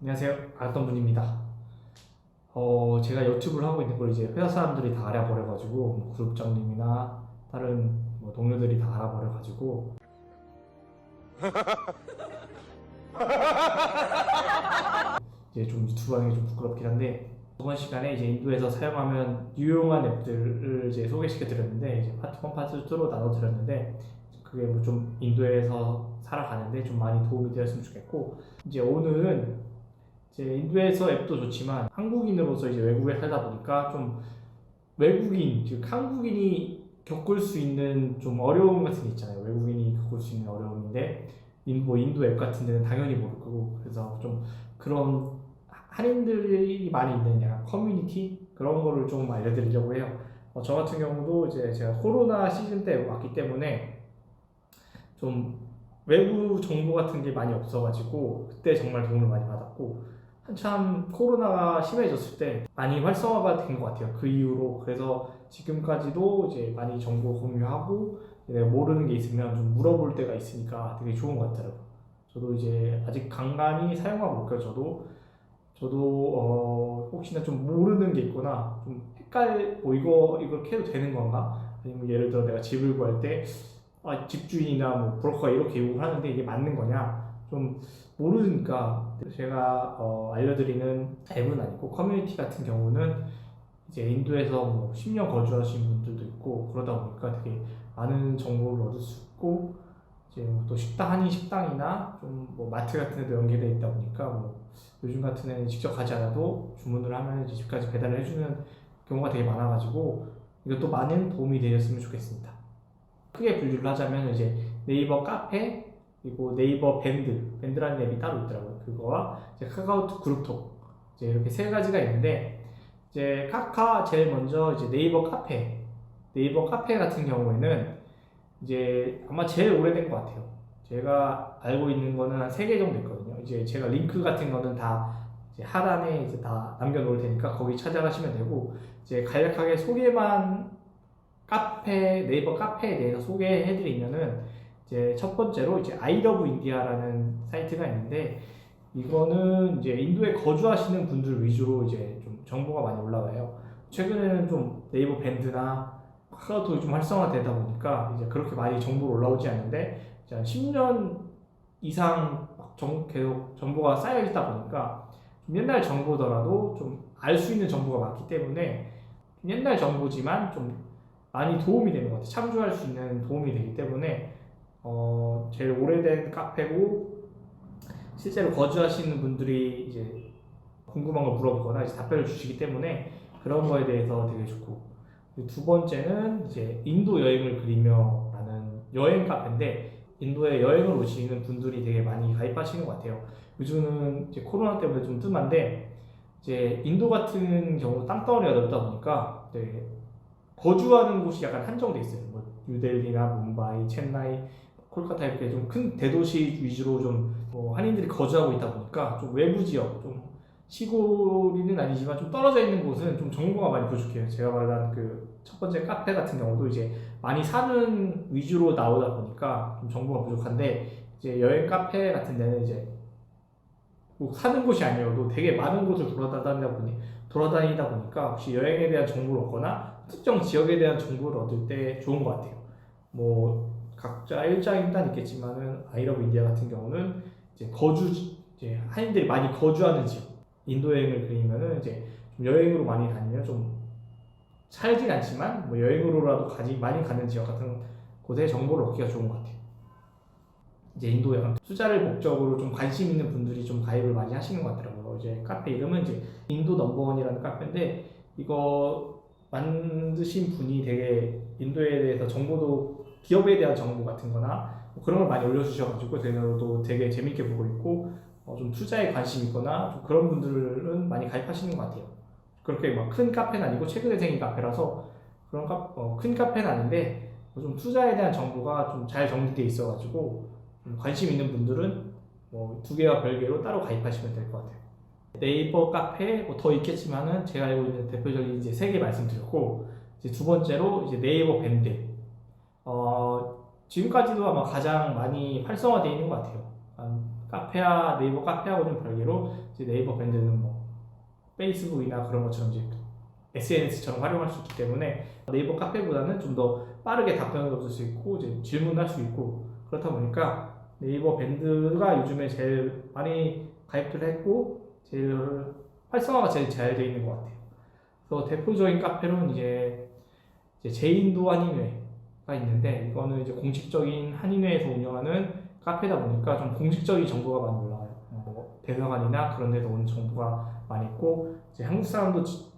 안녕하세요. 알던 분입니다. 어, 제가 유튜브를 하고 있는 걸 이제 회사 사람들이 다 알아버려가지고, 뭐 그룹장님이나 다른 뭐 동료들이 다 알아버려가지고, 이제 좀게좀 부끄럽긴 한데, 이번 시간에 이제 인도에서 사용하면 유용한 앱들을 이제 소개시켜 드렸는데, 이제 파트 1, 파트 2로 나눠 드렸는데, 그게 뭐 좀 인도에서 살아가는데 좀 많이 도움이 되었으면 좋겠고, 이제 오늘은 이제 인도에서 앱도 좋지만 한국인으로서 이제 외국에 살다 보니까 좀 외국인, 즉 한국인이 겪을 수 있는 좀 어려움 같은 게 있잖아요. 외국인이 겪을 수 있는 어려움인데 인- 뭐 인도 앱 같은 데는 당연히 모를 거고 그래서 좀 그런 한인들이 많이 약간 커뮤니티 그런 거를 좀 알려드리려고 해요. 어, 저 같은 경우도 이제 제가 코로나 시즌 때 왔기 때문에 좀 외부 정보 같은 게 많이 없어가지고 그때 정말 도움을 많이 받았고 한참 코로나가 심해졌을 때 많이 활성화가 된 것 같아요. 그 이후로 그래서 지금까지도 이제 많이 정보 공유하고 모르는 게 있으면 좀 물어볼 때가 있으니까 되게 좋은 것 같더라고요. 저도 이제 아직 간간히 사용하고 있고요. 저도 저도 어, 혹시나 좀 모르는 게 있거나 좀 헷갈 뭐 이거 이걸 캐도 되는 건가? 아니면 예를 들어 내가 집을 구할 때 아, 집주인이나 뭐 브로커가 이렇게 요구를 하는데 이게 맞는 거냐? 좀 모르니까 제가 어, 알려드리는 앱은 아니고 커뮤니티 같은 경우는 이제 인도에서 뭐 10년 거주하신 분들도 있고 그러다 보니까 되게 많은 정보를 얻을 수 있고 이제 뭐또 식당 한인 식당이나 좀 뭐 마트 같은 데도 연계되어 있다 보니까 뭐 요즘 같은 애는 직접 가지 않아도 주문을 하면 이제 집까지 배달을 해주는 경우가 되게 많아가지고 이것도 많은 도움이 되었으면 좋겠습니다. 크게 분류를 하자면 이제 네이버 카페 그리고 네이버 밴드 밴드라는 앱이 따로 있더라고요. 그거와 이제 카카오톡 그룹톡 이제 이렇게 세 가지가 있는데 이제 카카 제일 먼저 이제 네이버 카페 네이버 카페 같은 경우에는 이제 아마 제일 오래된 것 같아요. 제가 알고 있는 거는 한세개 정도 있거든요. 이제 제가 링크 같은 거는 다 이제 하단에 이제 다 남겨놓을 테니까 거기 찾아가시면 되고 이제 간략하게 소개만 카페 네이버 카페에 대해서 소개해드리면은 이제 첫 번째로 이제 아이러브 인디아라는 사이트가 있는데 이거는 이제 인도에 거주하시는 분들 위주로 이제 좀 정보가 많이 올라와요. 최근에는 좀 네이버 밴드나 카카오톡이 좀 활성화되다 보니까 이제 그렇게 많이 정보가 올라오지 않는데 이제 한 10년 이상 막 정, 계속 정보가 쌓여 있다 보니까 좀 옛날 정보더라도 좀 알 수 있는 정보가 많기 때문에 좀 옛날 정보지만 좀 많이 도움이 되는 것 같아요. 참조할 수 있는 도움이 되기 때문에 어, 제일 오래된 카페고 실제로 거주하시는 분들이 이제 궁금한 걸 물어보거나 이제 답변을 주시기 때문에 그런 거에 대해서 되게 좋고 두 번째는 이제 인도 여행을 그리며라는 여행 카페인데 인도에 여행을 오시는 분들이 되게 많이 가입하시는 것 같아요. 요즘은 이제 코로나 때문에 좀 뜸한데 이제 인도 같은 경우 땅덩어리가 넓다 보니까 거주하는 곳이 약간 한정돼 있어요. 뭐 뉴델리나 뭄바이, 첸나이, 콜카타 이렇게 좀 큰 대도시 위주로 좀 뭐 한인들이 거주하고 있다 보니까 좀 외부 지역, 좀 시골이는 아니지만 좀 떨어져 있는 곳은 좀 정보가 많이 부족해요. 제가 말한 그 첫 번째 카페 같은 경우도 이제 많이 사는 위주로 나오다 보니까 좀 정보가 부족한데 이제 여행 카페 같은 데는 이제 뭐 사는 곳이 아니어도 되게 많은 곳을 돌아다니다 보니 돌아다니다 보니까 혹시 여행에 대한 정보를 얻거나 특정 지역에 대한 정보를 얻을 때 좋은 것 같아요. 뭐 각자 일장 일단 있겠지만은 아이러브 인디아 같은 경우는 이제 거주 이제 한인들이 많이 거주하는 지역 인도 여행을 그리면은 이제 좀 여행으로 많이 다니면 좀 살진 않지만 뭐 여행으로라도 가지 많이 가는 지역 같은 곳에 정보를 얻기가 좋은 것 같아요. 이제 인도 약간 투자를 목적으로 좀 관심 있는 분들이 좀 가입을 많이 하시는 것 같더라고요. 이제 카페 이름은 이제 인도 넘버원이라는 카페인데 이거 만드신 분이 되게 인도에 대해서 정보도 기업에 대한 정보 같은 거나 뭐 그런 걸 많이 올려주셔가지고 저도 되게 재밌게 보고 있고 어, 좀 투자에 관심 있거나 좀 그런 분들은 많이 가입하시는 것 같아요. 그렇게 막 큰 카페는 아니고 최근에 생긴 카페라서 그런 카, 어, 큰 카페는 아닌데 뭐좀 투자에 대한 정보가 좀 잘 정리돼 있어가지고 좀 관심 있는 분들은 뭐 두 개와 별개로 따로 가입하시면 될 것 같아요. 네이버 카페 뭐 더 있겠지만은 제가 알고 있는 대표적인 이제 세 개 말씀드렸고 이제 두 번째로 이제 네이버 밴드 어 지금까지도 아마 가장 많이 활성화되어 있는 것 같아요. 한 카페와 네이버 카페하고 좀 별개로 이제 네이버 밴드는 뭐 페이스북이나 그런 것처럼 이제 SNS처럼 활용할 수 있기 때문에 네이버 카페보다는 좀 더 빠르게 답변을 얻을 수 있고 이제 질문할 수 있고 그렇다 보니까 네이버 밴드가 요즘에 제일 많이 가입들 했고 제일 활성화가 제일 잘 되어 있는 것 같아요. 그래서 대표적인 카페로는 이제, 이제 제인도 한인회가 있는데 이거는 이제 공식적인 한인회에서 운영하는 카페다 보니까 좀 공식적인 정보가 많이 올라와요. 뭐 대사관이나 그런 데서 오는 정보가 많이 있고 이제 한국 사람도 지-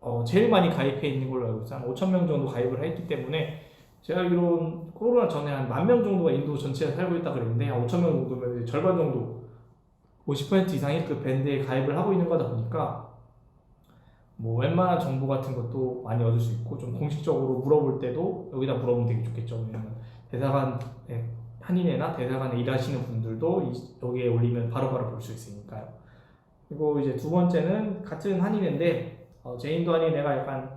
어, 제일 많이 가입해 있는 걸로 알고 있어요. 한 5천 명 정도 가입을 했기 때문에 제가 알기로는 코로나 전에 한 만 명 정도가 인도 전체에 살고 있다 그랬는데 한 5천 명 정도면 절반 정도 50% 이상이 그 밴드에 가입을 하고 있는 거다 보니까 뭐 웬만한 정보 같은 것도 많이 얻을 수 있고 좀 공식적으로 물어볼 때도 여기다 물어보면 되게 좋겠죠. 왜냐면 대사관 에, 한인회나 대사관에 일하시는 분들도 이- 여기에 올리면 바로바로 볼 수 있으니까요. 그리고 이제 두 번째는 같은 한인회인데 어, 제인도 한인회가 약간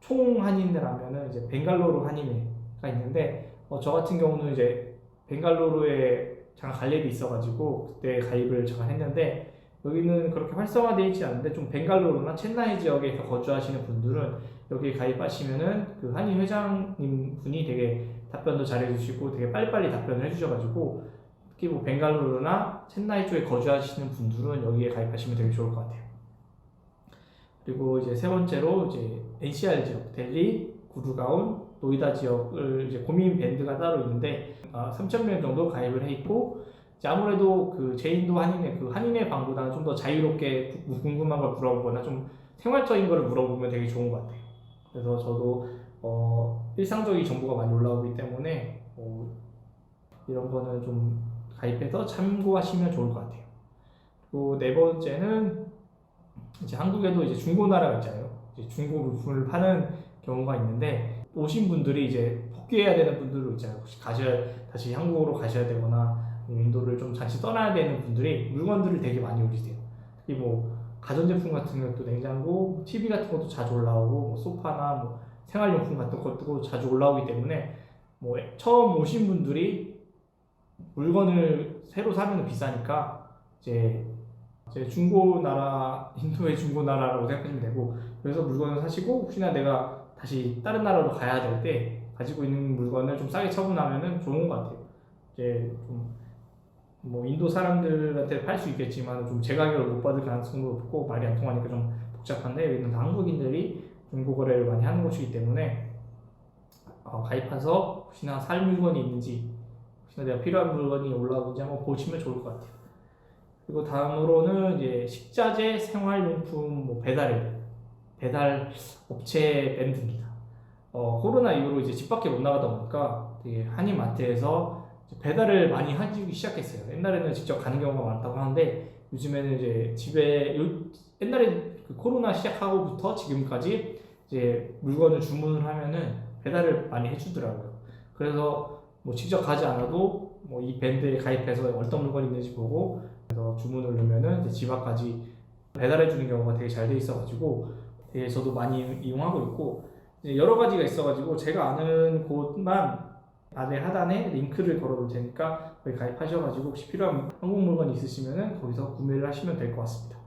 총 한인회라면은 이제 벵갈로르 한인회가 있는데 어, 저 같은 경우는 이제 벵갈로르에 잠깐 갈 일이 있어가지고 그때 가입을 잠깐 했는데 여기는 그렇게 활성화되어 있지 않은데 좀 벵갈로르나 첸나이 지역에서 거주하시는 분들은 여기에 가입하시면은 그 한인 회장님 분이 되게 답변도 잘해주시고 되게 빨리빨리 답변을 해주셔가지고 특히 뭐 벵갈로르나 첸나이 쪽에 거주하시는 분들은 여기에 가입하시면 되게 좋을 것 같아요. 그리고 이제 세 번째로 이제 NCR 지역, 델리, 구르가온, 노이다 지역을 이제 고민 밴드가 따로 있는데 아, 3천 명 정도 가입을 해 있고 아무래도 그 제인도 한인회 그 한인회 방보다는 좀 더 자유롭게 구- 궁금한 걸 물어보거나 좀 생활적인 걸 물어보면 되게 좋은 것 같아요. 그래서 저도 어, 일상적인 정보가 많이 올라오기 때문에 어, 이런 거는 좀 가입해서 참고하시면 좋을 것 같아요. 그리고 네 번째는 이제 한국에도 이제 중고나라가 있잖아요. 이제 중고 물품을 파는 경우가 있는데 오신 분들이 이제 복귀해야 되는 분들도 있잖아요. 혹시 가셔야 다시 한국으로 가셔야 되거나 인도를 좀 잠시 떠나야 되는 분들이 물건들을 되게 많이 올리세요. 특히 뭐 가전제품 같은 것도 냉장고, TV 같은 것도 자주 올라오고 뭐 소파나 뭐 생활용품 같은 것도 자주 올라오기 때문에 뭐 처음 오신 분들이 물건을 새로 사면 비싸니까 이제 이제 중고나라 인도의 중고나라라고 생각하시면 되고 그래서 물건을 사시고 혹시나 내가 다시 다른 나라로 가야 될 때 가지고 있는 물건을 좀 싸게 처분하면은 좋은 것 같아요. 이제 좀 뭐 인도 사람들한테 팔 수 있겠지만 좀 제 가격을 못 받을 가능성도 높고 말이 안 통하니까 좀 복잡한데 여기는 다 한국인들이 중고 거래를 많이 하는 곳이기 때문에 어, 가입해서 혹시나 살 물건이 있는지 혹시나 내가 필요한 물건이 올라오는지 한번 보시면 좋을 것 같아요. 그리고 다음으로는 이제 식자재, 생활용품, 뭐 배달 배달 업체 밴드입니다. 어, 코로나 이후로 이제 집 밖에 못 나가다 보니까 되게 한인마트에서 배달을 많이 하기 시작했어요. 옛날에는 직접 가는 경우가 많다고 하는데 요즘에는 이제 집에 요, 옛날에 그 코로나 시작하고부터 지금까지 이제 물건을 주문을 하면은 배달을 많이 해주더라고요. 그래서 뭐 직접 가지 않아도 뭐 이 밴드에 가입해서 어떤 물건이 있는지 보고 그래서 주문을 넣으면은 집 앞까지 배달해 주는 경우가 되게 잘 돼 있어가지고 되게 저도 많이 이용하고 있고 여러 가지가 있어가지고 제가 아는 곳만 아래 하단에 링크를 걸어둘 테니까 거기 가입하셔가지고 혹시 필요한 한국 물건 있으시면은 거기서 구매를 하시면 될 것 같습니다.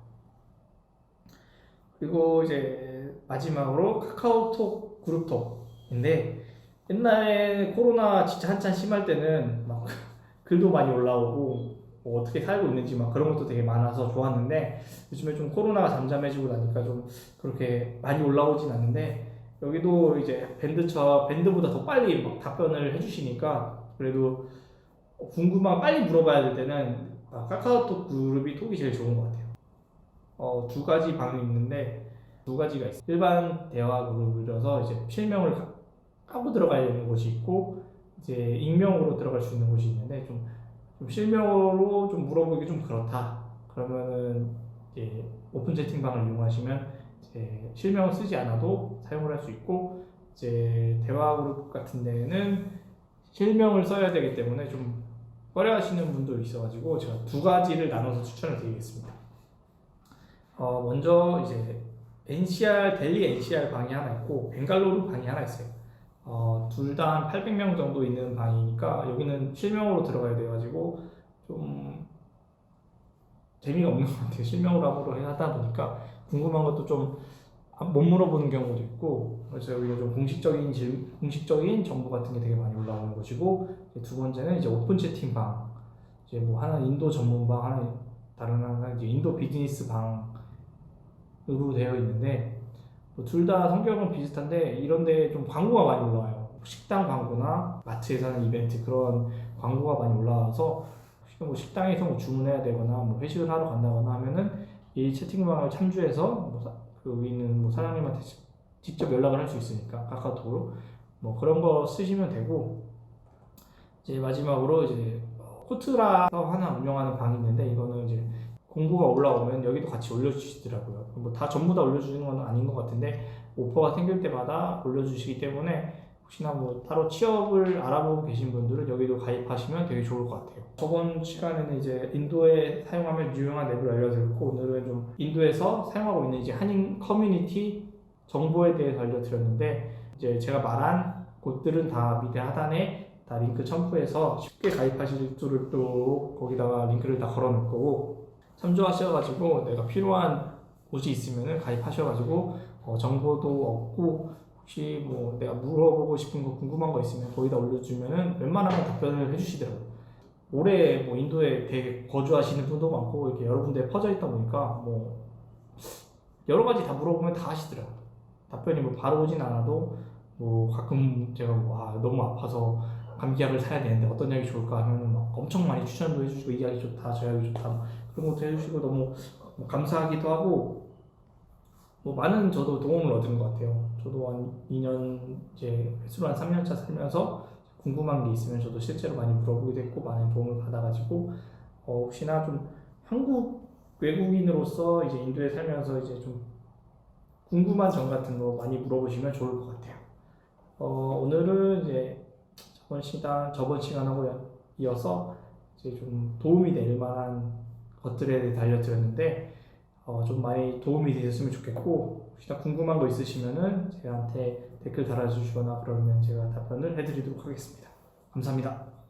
그리고 이제 마지막으로 카카오톡 그룹톡인데 옛날에 코로나 진짜 한참 심할 때는 막 글도 많이 올라오고 뭐 어떻게 살고 있는지 막 그런 것도 되게 많아서 좋았는데 요즘에 좀 코로나가 잠잠해지고 나니까 좀 그렇게 많이 올라오진 않는데 여기도 이제 밴드처 밴드보다 더 빨리 막 답변을 해주시니까 그래도 궁금한 빨리 물어봐야 될 때는 아, 카카오톡 그룹이 톡이 제일 좋은 것 같아요. 어, 두 가지 방이 있는데 두 가지가 있어요. 일반 대화 그룹이라서 이제 실명을 가- 까고 들어가야 되는 곳이 있고 이제 익명으로 들어갈 수 있는 곳이 있는데 좀, 좀 실명으로 좀 물어보기 좀 그렇다. 그러면은 이제 오픈 채팅방을 이용하시면 이제 실명을 쓰지 않아도 사용을 할 수 있고 이제 대화 그룹 같은 데는 실명을 써야 되기 때문에 좀 꺼려하시는 분도 있어가지고 제가 두 가지를 나눠서 추천을 드리겠습니다. 어, 먼저 이제 NCR 델리 NCR 방이 하나 있고 벵갈로르 방이 하나 있어요. 어, 둘 다 한 800명 정도 있는 방이니까 여기는 실명으로 들어가야 돼가지고 좀 재미가 없는 것 같아요. 실명으로 함으로 하다 보니까 궁금한 것도 좀 못 물어보는 경우도 있고 그래서 여기가 좀 공식적인 질, 공식적인 정보 같은 게 되게 많이 올라오는 것이고 두 번째는 이제 오픈 채팅방 이제 뭐 하나는 인도 전문방 하나는 다른 하나는 이제 인도 비즈니스 방 으로 되어 있는데 뭐둘다 성격은 비슷한데 이런데 좀 광고가 많이 올라와요. 식당 광고나 마트에서 하는 이벤트 그런 광고가 많이 올라와서 뭐 식당에서 뭐 주문해야 되거나 뭐 회식을 하러 간다거나 하면은 이 채팅방을 참조해서 뭐 사- 그 여기 있는 뭐 사장님한테 직- 직접 연락을 할 수 있으니까 카카오톡으로 뭐 그런 거 쓰시면 되고 이제 마지막으로 이제 코트라서 하나 운영하는 방이 있는데 이거는 이제 공고가 올라오면 여기도 같이 올려주시더라고요. 뭐 다 전부 다 올려주는 건 아닌 것 같은데 오퍼가 생길 때마다 올려주시기 때문에 혹시나 뭐 따로 취업을 알아보고 계신 분들은 여기도 가입하시면 되게 좋을 것 같아요. 저번 시간에는 이제 인도에 사용하면 유용한 앱을 알려드렸고 오늘은 좀 인도에서 사용하고 있는 이제 한인 커뮤니티 정보에 대해서 알려드렸는데 이제 제가 말한 곳들은 다 밑에 하단에 다 링크 첨부해서 쉽게 가입하실 수 있도록 거기다가 링크를 다 걸어놓을 거고 참조하셔가지고 내가 필요한 곳이 있으면은 가입하셔가지고 어, 정보도 얻고 혹시 뭐 내가 물어보고 싶은 거 궁금한 거 있으면 거기다 올려주면은 웬만하면 답변을 해주시더라고요. 올해 뭐 인도에 되게 거주하시는 분도 많고 이렇게 여러 군데 퍼져 있다 보니까 뭐 여러 가지 다 물어보면 다 하시더라고요. 답변이 뭐 바로 오진 않아도 뭐 가끔 제가 뭐 아, 너무 아파서 감기약을 사야 되는데 어떤 약이 좋을까 하면은 막 엄청 많이 추천도 해주시고 이 약이 좋다 저 약이 좋다 뭐 그런 것도 해주시고 너무 뭐 감사하기도 하고 뭐 많은 저도 도움을 얻은 것 같아요. 저도 한 2년 이제 횟수로 한 3년 차 살면서 궁금한 게 있으면 저도 실제로 많이 물어보게 됐고 많은 도움을 받아가지고 어, 혹시나 좀 한국 외국인으로서 이제 인도에 살면서 이제 좀 궁금한 점 같은 거 많이 물어보시면 좋을 것 같아요. 어, 오늘은 이제 저번 시간 저번 시간하고 이어서 이제 좀 도움이 될 만한 것들에 대해 알려드렸는데 어, 좀 많이 도움이 되셨으면 좋겠고 혹시나 궁금한 거 있으시면은 저한테 댓글 달아주시거나 그러면 제가 답변을 해드리도록 하겠습니다. 감사합니다.